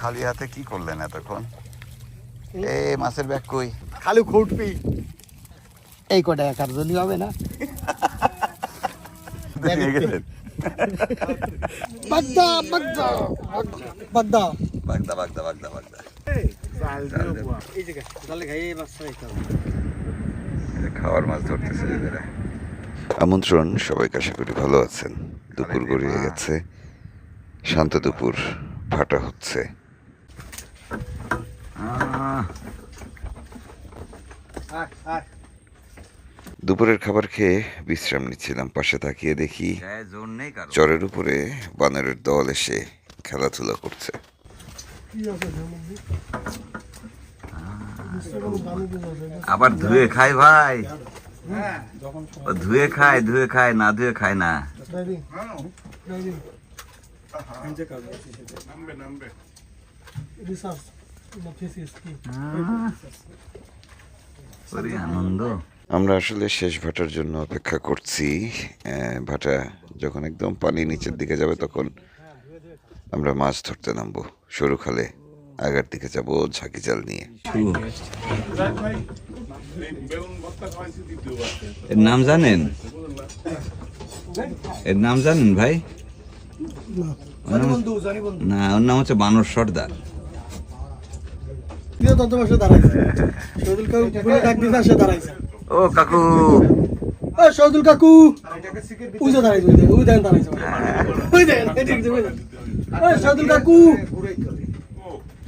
খালি হাতে কি করলেন এতক্ষণ? এ মাছের ব্যাগ কই? খালি খুঁটবি। এই কটা একার জন্য হবে না? বাগদা বাগদা বাগদা। এই এই খাওয়ার মাছ ধরতেছে আমন্ত্রণ সবাইকে আশা করি ভালো আছেন। দুপুর গড়িয়ে গেছে। শান্ত দুপুর ফাটা হচ্ছে। দুপুরের খাবার খেয়ে বিশ্রাম নিচ্ছিলাম। পাশে তাকিয়ে দেখি চরের উপরে বানরের দল এসে খেলাধুলা করছে। আবার ধুয়ে খায় ভাই। ধুয়ে খায় ধুয়ে খায় না ধুয়ে খায় না। ওরে আনন্দ। আমরা আসলে শেষ ভাটার জন্য অপেক্ষা করছি। ভাটা যখন একদম পানি নিচের দিকে যাবে তখন আমরা মাছ ধরতে নামবো। সরু খালে আগার দিকে যাব ঝাঁকি জাল নিয়ে। এর নাম জানেন? এর নাম জানেন ভাই? না ওর নাম হচ্ছে বানর সর্দার। তুইও তত বসে দাঁড়াইছে। শহীদুল কাকু বলে ডাক দিতে আসে দাঁড়াইছে। ও কাকু। ও শহীদুল কাকু। ওই দাঁড়াইছে ওই দেখেন দাঁড়াইছে। ওই দেখেন এই দেখছে ওই দেখেন। ও শহীদুল কাকু।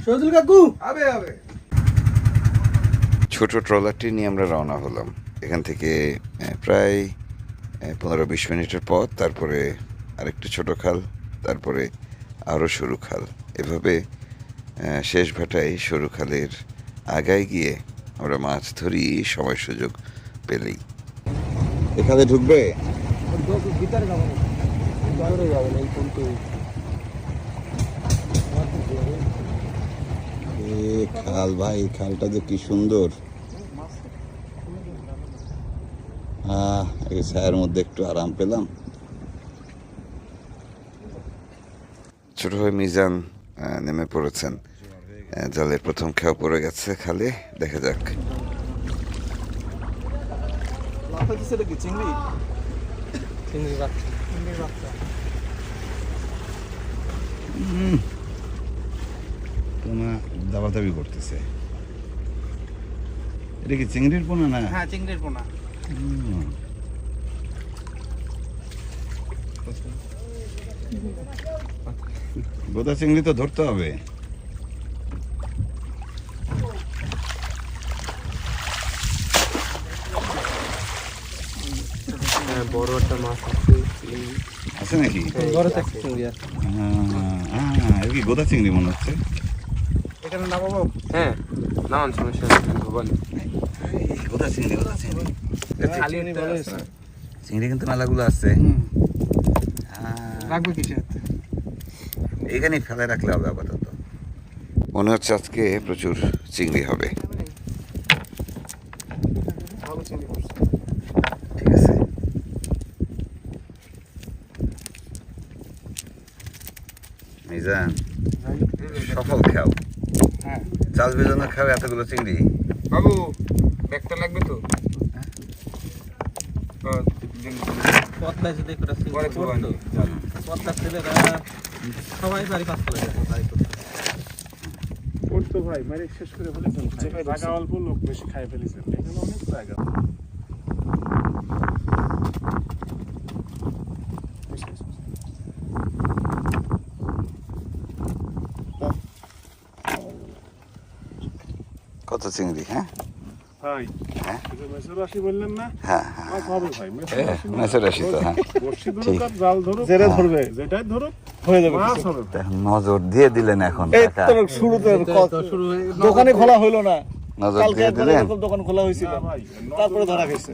শহীদুল কাকু। আবে আবে। ছোট ট্রলারটি নিয়ে আমরা রওনা হলাম। এখান থেকে প্রায় পনেরো বিশ মিনিটের পথ তারপরে আরেকটু ছোট খাল তারপরে আরও সরু খাল। এভাবে শেষ ভাটায় সরু খালের আগায় গিয়ে আমরা মাছ ধরি সময় সুযোগ পেলেই। এখানে ঢুকবে? খাল ভাই খালটা যে কি সুন্দর। আহ ছায়ের মধ্যে একটু আরাম পেলাম। ছোট ভাই মিজান নেমে পড়েছেন। জালের প্রথম খেয়া পড়ে গেছে খালি দেখা যাক। দাবাদাবি করতেছে। এটা কি চিংড়ির পোনা না? হ্যাঁ চিংড়ির পোনা। গোদা চিংড়ি তো ধরতে হবে। বড় একটা মাছ আছে আছে নাকি? বড় একটা চিংড়ি আছে। হ্যাঁ হ্যাঁ, কি গোদা চিংড়ি মনে হচ্ছে? এখানে নামাবো? হ্যাঁ নামান সমস্যা নেই বলেন। গোদা চিংড়ি গোদা চিংড়ি। খালি চিংড়ি বড় চিংড়ি কিন্তু মেলাগুলো আছে। হ্যাঁ, রাখবে কিসে এখানে ফেলে রাখলে হবে আপাতত। মনে হচ্ছে আজকে প্রচুর চিংড়ি হবে ভালো চিংড়ি পড়ছে ঠিক আছে মিজান সফল খাও হ্যাঁ খাও এতগুলো চিংড়ি? বাবু ব্যাগটা লাগবে তো। পদ্মা যদি একটা। পদ্মা ছেলেরা সবাই বাড়ি পাস করে ভাই মানে শেষ করে ফেলেছেন জায়গা অল্প লোক বেশি খাই ফেলেছেন এখানে অনেক জায়গা বেশ, বেশ, বেশ। কত চিংড়ি হ্যাঁ? ভাই হ্যাঁ? বললেন না হ্যাঁ হ্যাঁ মেসের হ্যাঁ, তো, হ্যাঁ। ঠিক। জাল ধরুক যেটা ধরবে। যেটাই ধরুক হয়ে যাবে। নজর দিয়ে দিলেন এখন শুরুতে দোকানে খোলা হইল না। নজর দিয়ে দিলেন? দোকান খোলা হয়েছিল। তারপরে ধরা গেছে।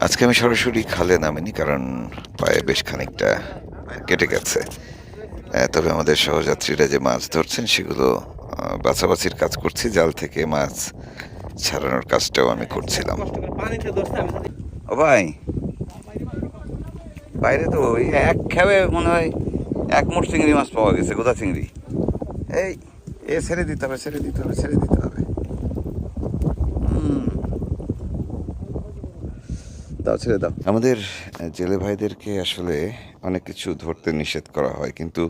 আজকে আমি সরাসরি খালে নামিনি কারণ পায়ে বেশ খানিকটা কেটে গেছে। তবে আমাদের সহযাত্রীরা যে মাছ ধরছেন সেগুলো বাছাবাছির কাজ করছি। জাল থেকে মাছ ছাড়ানোর কাজটাও আমি করছিলাম। ও ভাই, বাইরে তো ওই এক খেয়ে মনে হয় এক মোট চিংড়ি মাছ পাওয়া গেছে। গোদা চিংড়ি। এই, এ ছেড়ে দিতে হবে, ছেড়ে দিতে হবে, ছেড়ে দিতে হবে। দাও, ছেড়ে দাও। আমাদের জেলে ভাইদেরকে আসলে অনেক কিছু ধরতে নিষেধ করা হয়, কিন্তু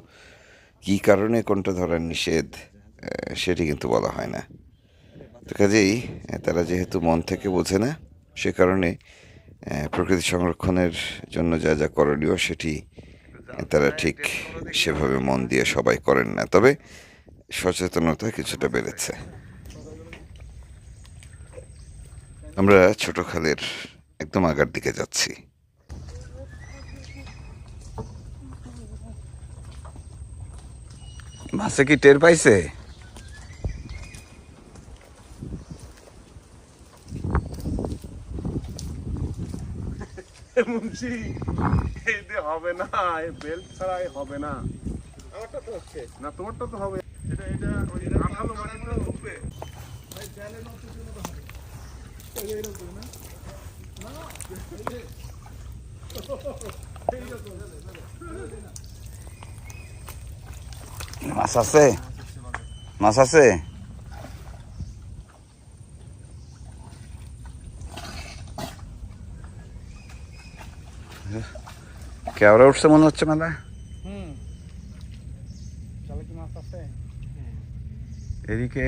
কি কারণে কোনটা ধরার নিষেধ সেটি কিন্তু বলা হয় না। তো কাজেই তারা যেহেতু মন থেকে বোঝে না, সে কারণে প্রকৃতি সংরক্ষণের জন্য যা যা করণীয় সেটি তারা ঠিক সেভাবে মন দিয়ে সবাই করেন না। তবে সচেতনতা কিছুটা বেড়েছে। আমরা ছোট খালের একদম আগার দিকে যাচ্ছি। মাছে কি টের পাইছে? মুন্সি হবে না বেল্ট ছাড়া হবে না। আমারটা তো হচ্ছে। না তোমারটা তো হবে। এটা এটা ওই আঠালো উঠবে মাছ আছে মাছ আছে কেওড়া উঠছে মনে হচ্ছে মেলা হুম তাহলে কি মাছ আছে এদিকে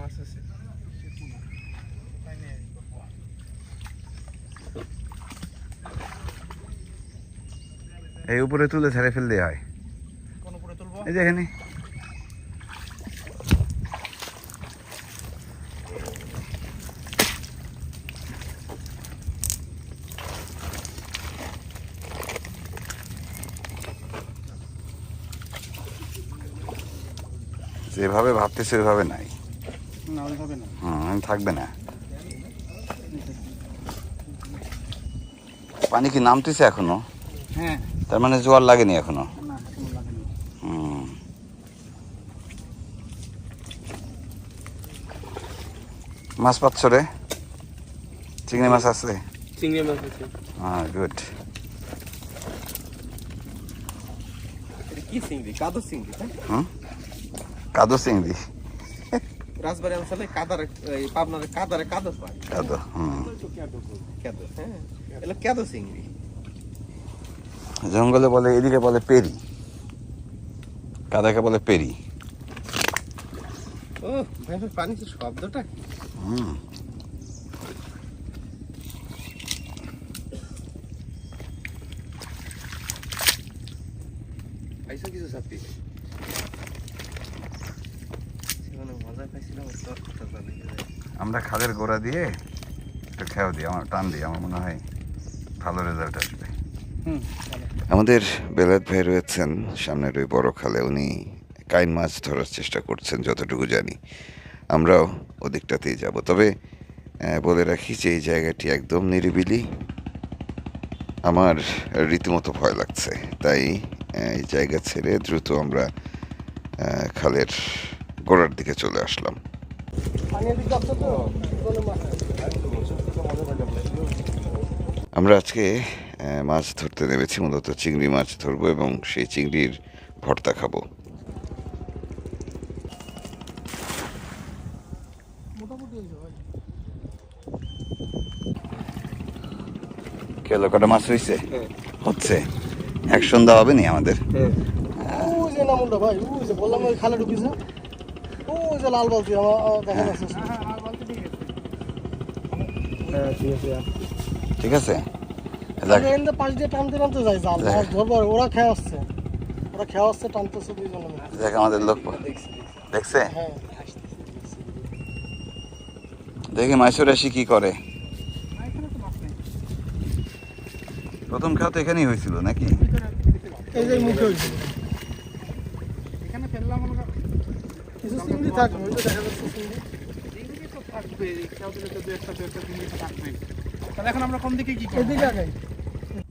মাছ আছে এই উপরে তুলে ছেড়ে ফেললে হয়। এই যে এখানে। যেভাবে ভাবতেছে ওইভাবে নাই হুম থাকবে না। পানি কি নামতেছে এখনও? হ্যাঁ। তার মানে জোয়ার লাগেনি এখনও। মাছ পাচ্ছ রে? চিংড়ি মাছ আছে? চিংড়ি মাছ আছে। হ্যাঁ গুড কি চিংড়ি? কাদো চিংড়ি তাই হুম? কাদো চিংড়ি। রাজবাড়ি অঞ্চলে কাদার এই পাবনার কাদারে কাদো পায়। কাদো হুম। কেদো হ্যাঁ। এগুলো কেদো চিংড়ি। জঙ্গলে বলে এদিকে বলে পেরি। কাদাকে বলে পেরি। ও শব্দটা হুম। পাইছো কিছু আমরা খালের গোড়া দিয়ে একটু খেয়াও দিই আমার টান দিই আমার মনে হয় ভালো রেজাল্ট আসবে। আমাদের বেলাত ভাই রয়েছেন, সামনের ওই বড় খালে। উনি কাইন মাছ ধরার চেষ্টা করছেন, যতটুকু জানি। আমরাও ওদিকটাতেই যাব। তবে বলে রাখি যে এই জায়গাটি একদম নিরিবিলি। আমার রীতিমতো ভয় লাগছে। তাই এই জায়গা ছেড়ে দ্রুত আমরা খালের গোড়ার দিকে চলে আসলাম। আমরা আজকে মাছ ধরতে নেমেছি মূলত চিংড়ি মাছ ধরবো এবং সেই চিংড়ির ভর্তা খাব। কেলো কটা মাছ হয়েছে হচ্ছে। এক সন্ধ্যা হবে নি আমাদের ওই যে নামুনটা ভাই যে বললাম ওই খালে ঢুকিছে ওই যে লাল বালতি আমার আমার দেখা যাচ্ছে। হ্যাঁ ঠিক আছে। ঠিক আছে। যাক, এখানে পাশ দিয়ে টানতে টানতে যায় জাল মাছ ধরবো ওরা খেয়ে আসছে ওরা খেয়ে আসছে টানতেছে দুইজনে দেখ আমাদের লোক দেখছে হ্যাঁ দেখি মাইসুর আসি কি করে। প্রথম খাওয়া তো এখানেই হয়েছিল নাকি? এই যে মুখে হয়েছে এখানে ফেললাম কিছু চিংড়ি থাকবে ওই তো দেখা যাচ্ছে চিংড়ি। চিংড়ি তো থাকবে কেউ দিলে তো দু একটা দু একটা চিংড়ি থাকবে তাহলে এখন আমরা কোন দিকে কি করব? এদিকে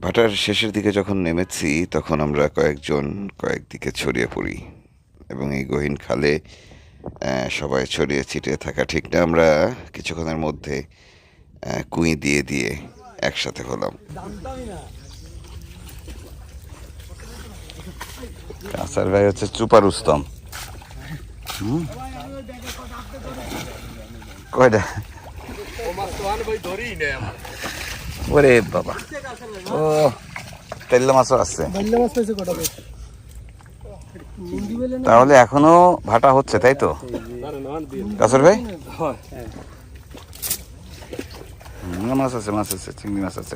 ভাটার শেষের দিকে যখন নেমেছি তখন আমরা কয়েকজন কয়েকদিকে ছড়িয়ে পড়ি এবং এই গহীন খালে সবাই ছড়িয়ে ছিটিয়ে থাকা। ঠিক না আমরা কিছুক্ষণের মধ্যে কুঁই দিয়ে দিয়ে একসাথে হলাম। কাসার ভাই হচ্ছে চুপার উস্তম? কয়টা? ওরে বাবা। ও তেল্লা মাছও আছে। কটা তাহলে এখনও ভাটা হচ্ছে তাই তো? কাসর ভাই? মাছ আছে মাছ আছে চিংড়ি মাছ আছে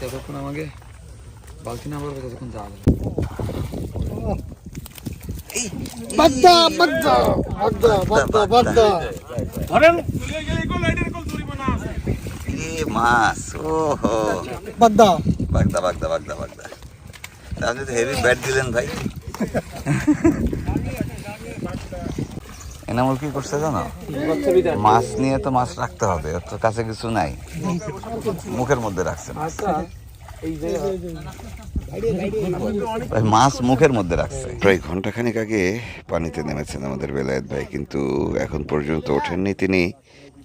যতক্ষণ আমাকে বালতি না যাওয়া যাবে বাগদা বাগদা বাগদা বাগদা বাগদা। ধরেন। মাছ ও হো বাগদা বাগদা বাগদা বাগদা। তাহলে তো হেভি ব্যাট দিলেন ভাই। এনামুল কি করছে জানো? মাছ নিয়ে তো মাছ রাখতে হবে ওর তো কাছে কিছু নাই। মুখের মধ্যে রাখছে মাছ। ভাই, মাছ মুখের মধ্যে রাখছে। প্রায় ঘন্টাখানেক আগে পানিতে নেমেছেন আমাদের বেলায়েত ভাই কিন্তু এখন পর্যন্ত ওঠেননি তিনি।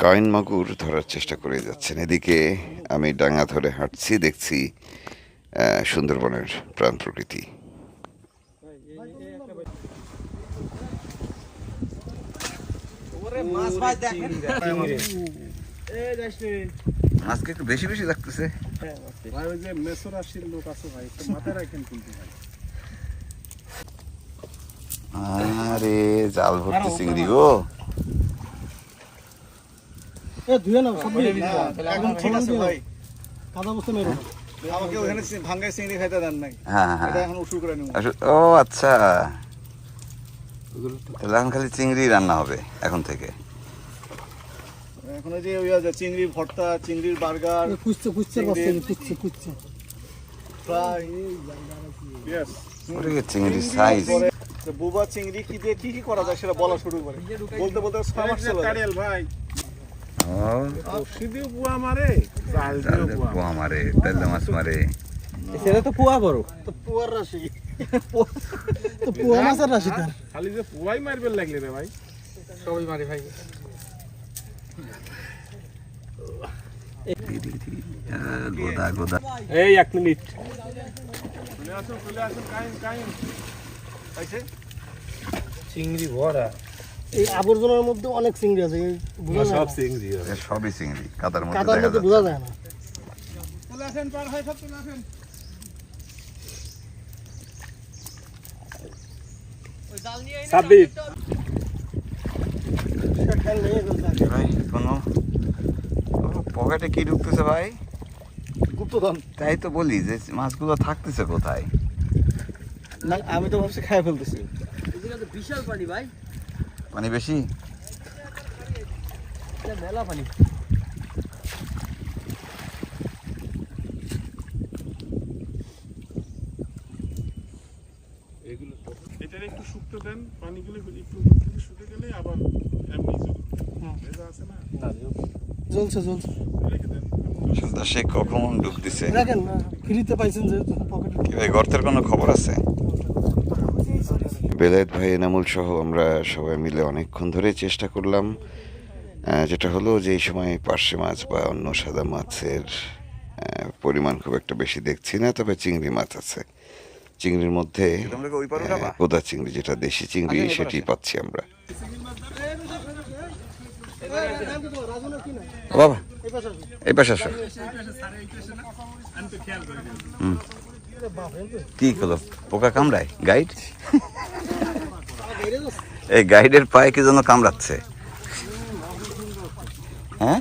কয়েন মাগুর ধরার চেষ্টা করে যাচ্ছেন। এদিকে আমি ডাঙা ধরে হাঁটছি দেখছি সুন্দরবনের প্রাণ প্রকৃতি। আজকে একটু বেশি বেশি লাগতেছে ভাই ওই যে মেসর আসির লোক আছে ভাই একটু মাথায় রাখেন কিন্তু ভাই আরে জাল ভর্তি চিংড়ি গো। এ ধুয়ে নাও সব এখন ঠিক আছে ভাই কাদা বসে মেরো আমাকে ওখানে ভাঙ্গায় চিংড়ি খাইতে দেন নাই। হ্যাঁ হ্যাঁ। এখন উসুল করে নেব। ও আচ্ছা। এখন খালি চিংড়ি রান্না হবে এখন থেকে। এখন ওই যে ওই যে চিংড়ি ভর্তা চিংড়ির বার্গার কুচছে কুচছে বসছে কুচছে কুচছে ফ্রাই। ইয়েস চিংড়ি সাইজ বুবা চিংড়ি কি দিয়ে কি কি করা যায় সেটা বলা শুরু করে। বলতে বলতে ছয় চলে। ভাই। দিয়ে মারে পোয়া মারে তেলে মাছ মারে। সেটা তো পুয়া বড়। তো পুয়ার রাশি। তো পুয়া মাছের রাশি তার। খালি যে পুয়াই মারবে লাগলে রে ভাই। সবাই মারে ভাই। আহ, গোদা গোদা। এই এক মিনিট। চলে আসুন চলে আসুন কাইন কাইন চিংড়ি ভরা এই আবর্জনার মধ্যে অনেক চিংড়ি আছে। চিংড়ি সবই চিংড়ি কাদার মধ্যে কাদার মধ্যে বোঝা যায় না। চলে আসেন পার হয় সব চলে আসেন। কোনো পকেটে কি ঢুকতেছে ভাই? গুপ্তধন। তাই তো বলি যে মাছগুলো থাকতেছে কোথায়? না আমি তো ভাবছি খাই ফেলতেছি। বিশাল পানি ভাই পানি বেশি মেলা পানি। এগুলো তো এটা একটু শুকতে দেন পানিগুলো একটু শুকে গেলে আবার এমনি ভেজা আছে না? জ্বলছে জ্বলছে রেখে দেন সুলতান সে কখন ডুব দিছে দেখেন ফ্রিতে পাইছেন যেহেতু কি ভাই গর্তের কোনো খবর আছে বেলায়েত ভাই এনামুল সহ আমরা সবাই মিলে অনেকক্ষণ ধরে চেষ্টা করলাম যেটা হলো যে এই সময় পার্শে মাছ বা অন্য সাদা মাছের পরিমাণ খুব একটা বেশি দেখছি না তবে চিংড়ি মাছ আছে চিংড়ির মধ্যে গোদা চিংড়ি যেটা দেশি চিংড়ি সেটি পাচ্ছি আমরা বাবা, এই পাশে আসো। কি হলো? পোকা কামড়ায়? গাইড? এই গাইডের পায়ে কি যেন কামড়াচ্ছে? হ্যাঁ?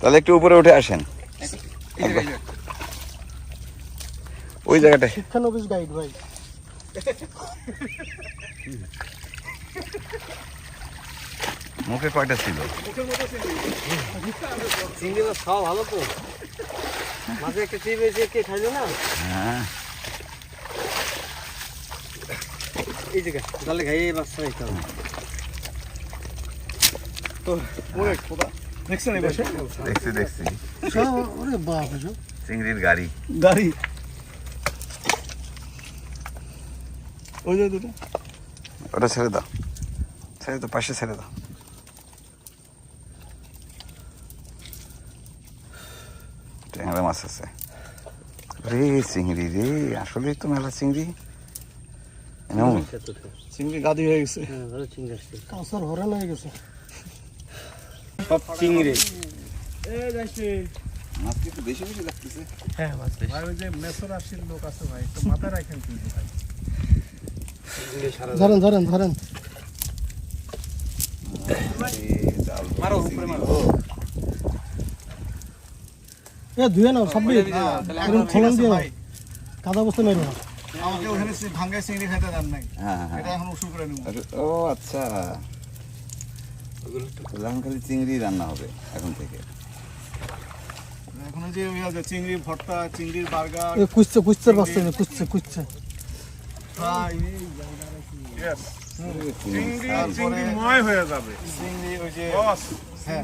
তাহলে একটু উপরে উঠে আসেন। ওই জায়গাটায়। শিক্ষানবিশ গাইড ভাই। মুখে কয়টা ছিল। চিংড়ি মাছ খাওয়া ভালো তো। মাঝে একটা চিপ কে খাইলো না? হ্যাঁ। এই জায়গা তাহলে খাইয়ে এই মাছটা খাইতে হবে। ওরে খোদা। দেখছেন এই বসে দেখছি দেখছি। সব ওরে বাপ চিংড়ির গাড়ি। গাড়ি। ওই যে দুটো। ওটা ছেড়ে দাও। ছেড়ে দাও পাশে ছেড়ে দাও। আছে। রে চিংড়ি রে আসলেই তো মেলা চিংড়ি। চিংড়ি গাদি হয়ে গেছে। হ্যাঁ ভালো আসছে। হরেন হয়ে গেছে। সব চিংড়ি। মাছ কি বেশি বেশি লাগতেছে। হ্যাঁ মাছ বেশি। ভাই ওই যে মেসর রাশির লোক আছে ভাই মাথায় রাখেন কিন্তু ভাই। ধরেন ধরেন ধরেন। মারো উপরে মারো এ ধুয়ে নাও এরকম খোলন দিয়ে নাও কাদা বস্তা মেরো না আমাকে ওখানে ভাঙ্গা চিংড়ি খেতে দেন নাই। হ্যাঁ হ্যাঁ এটা এখন উসুল করে নিব। ও আচ্ছা। খালি চিংড়ি রান্না হবে এখন থেকে। এখন যে ওই চিংড়ি ভর্তা চিংড়ির বার্গার এ কুচছে কুচছে বাস্তা কুচছে কুচছে ফ্রাই। চিংড়ি তারপরে- হয়ে যাবে। চিংড়ি ওই যে হয়ে।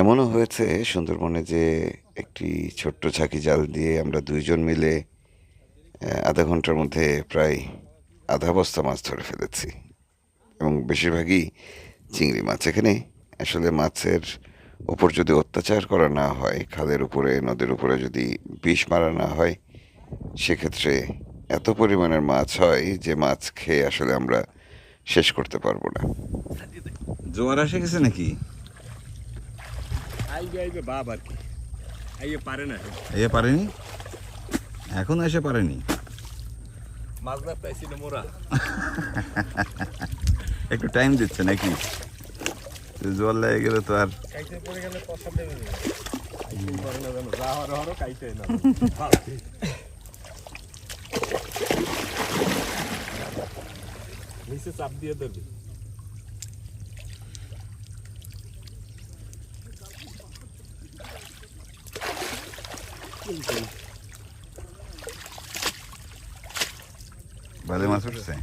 এমনও হয়েছে সুন্দরবনে যে একটি ছোট্ট ঝাঁকি জাল দিয়ে আমরা দুইজন মিলে আধা ঘণ্টার মধ্যে প্রায় আধা বস্তা মাছ ধরে ফেলেছি। এবং বেশিরভাগই চিংড়ি মাছ। এখানে আসলে মাছের ওপর যদি অত্যাচার করা না হয় খালের উপরে নদীর উপরে যদি বিষ মারা না হয় সেক্ষেত্রে এত পরিমাণের মাছ হয় যে মাছ খেয়ে আসলে আমরা শেষ করতে পারব না। জোয়ার এসে গেছে নাকি? পারেনি? এখন এসে পারেনি। একটু টাইম দিচ্ছে নাকি? জল লেগে গেলে তো আর কাইতে পড়ে গেলে পয়সা দেবে না পারে না জানো যা হরো হরো কাইতে না নিচে চাপ দিয়ে ধরবি ভালো মাছ উঠছে?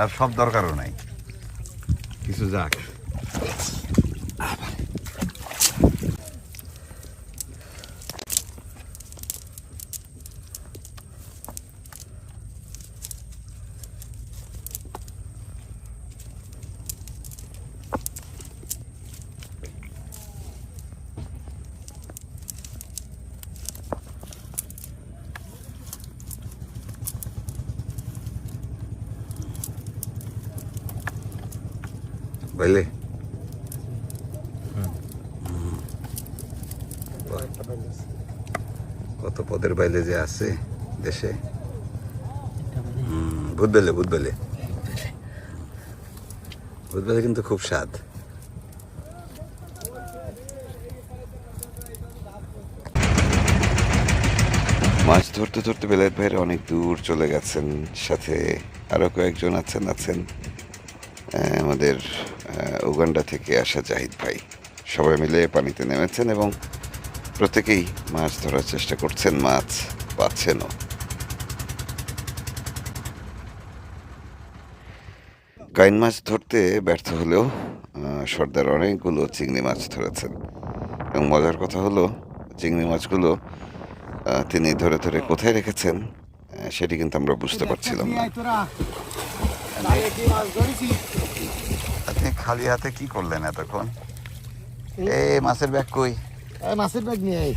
আর সব দরকারও নাই। কিছু যাক। বুঝলে কত পদের বাইলে যে আছে দেশে? বুধবেলে বুধবেলে বুধবেলে কিন্তু খুব স্বাদ। মাছ ধরতে ধরতে বেলায়েত ভাইরা অনেক দূর চলে গেছেন সাথে আরও কয়েকজন আছেন আছেন। আমাদের উগান্ডা থেকে আসা জাহিদ ভাই। সবাই মিলে পানিতে নেমেছেন এবং প্রত্যেকেই মাছ ধরার চেষ্টা করছেন মাছ পাচ্ছেনও। কাইন মাছ ধরতে ব্যর্থ হলেও সর্দার অনেকগুলো চিংড়ি মাছ ধরেছেন। এবং মজার কথা হলো চিংড়ি মাছগুলো তিনি ধরে ধরে কোথায় রেখেছেন সেটি কিন্তু আমরা বুঝতে পারছিলাম না। আপনি খালি হাতে কি করলেন এতক্ষণ? এ মাছের ব্যাগ কই? মাছের ব্যাগ নিয়ে আয়।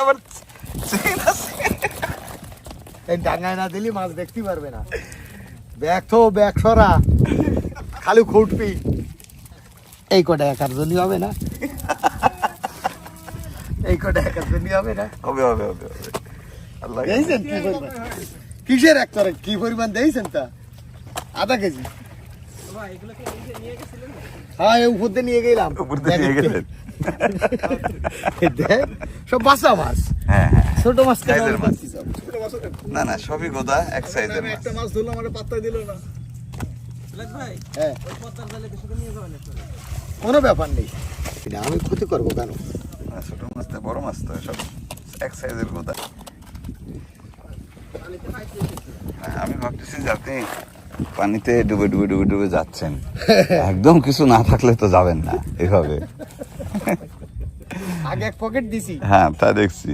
আবার এই ডাঙায় না দিলি মাছ দেখতে পারবে না। ব্যাগ তো ব্যাগ সরা। খালি খুঁটবি। এই কটা একার জন্য হবে না? এই কটা একার জন্য হবে না? হবে হবে হবে। দেখছেন কি পরিমাণ? কিসের এক তরে? কি পরিমাণ দেখছেন তা? আধা কেজি? হ্যাঁ উপর দিয়ে নিয়ে গেলাম। উপর দিয়ে নিয়ে গেলেন। সব বাসা মাছ। হ্যাঁ হ্যাঁ। ছোট মাছ কেন সাইজের মাছ। না না সবই গোদা এক সাইজের মাছ। একটা মাছ ধরলাম আমার পাত্তা দিল না। হ্যাঁ। কোনো ব্যাপার নেই। আমি ক্ষতি করব কেন? ছোট মাছ তো বড় মাছ তো সব এক সাইজের গোদা। আমি ভাবতেছি যে আপনি পানিতে ডুবে ডুবে ডুবে ডুবে যাচ্ছেন। একদম কিছু না থাকলে তো যাবেন না এভাবে। আগে এক পকেট দিছি। হ্যাঁ তা দেখছি।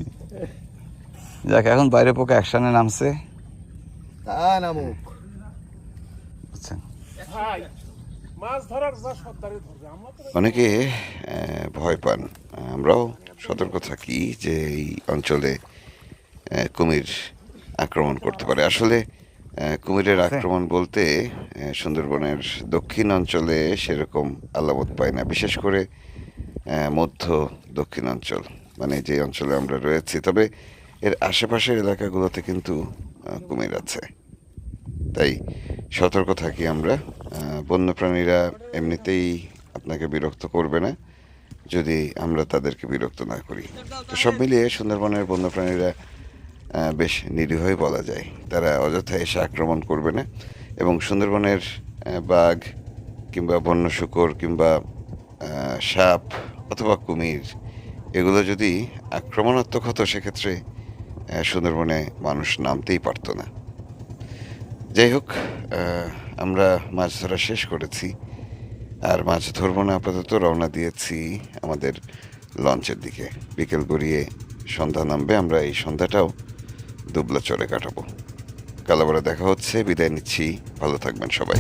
যাক এখন বাইরে পোকা অ্যাকশনে নামছে। তা নামুক। বুঝছেন মাছ ধরার যা সর্দারে ধরবে আমরা তো অনেকে ভয় পান। আমরাও সতর্ক থাকি যে এই অঞ্চলে কুমির আক্রমণ করতে পারে। আসলে কুমিরের আক্রমণ বলতে সুন্দরবনের দক্ষিণ অঞ্চলে সেরকম আলামত পায় না। বিশেষ করে মধ্য দক্ষিণ অঞ্চল মানে যে অঞ্চলে আমরা রয়েছি। তবে এর আশেপাশের এলাকাগুলোতে কিন্তু কুমির আছে। তাই সতর্ক থাকি আমরা। বন্যপ্রাণীরা এমনিতেই আপনাকে বিরক্ত করবে না যদি আমরা তাদেরকে বিরক্ত না করি। তো সব মিলিয়ে সুন্দরবনের বন্যপ্রাণীরা বেশ নিরীহই বলা যায়। তারা অযথা এসে আক্রমণ করবে না এবং সুন্দরবনের বাঘ কিংবা বন্য শুকর কিংবা সাপ অথবা কুমির, এগুলো যদি আক্রমণাত্মক হতো সেক্ষেত্রে সুন্দরবনে মানুষ নামতেই পারতো না। যাই হোক আমরা মাছ ধরা শেষ করেছি। আর মাছ ধরবো না, আপাতত রওনা দিয়েছি আমাদের লঞ্চের দিকে। বিকেল গড়িয়ে সন্ধ্যা নামবে, আমরা এই সন্ধ্যাটাও দুবলা চরে কাটাবো। আবার দেখা হচ্ছে বিদায় নিচ্ছি ভালো থাকবেন সবাই।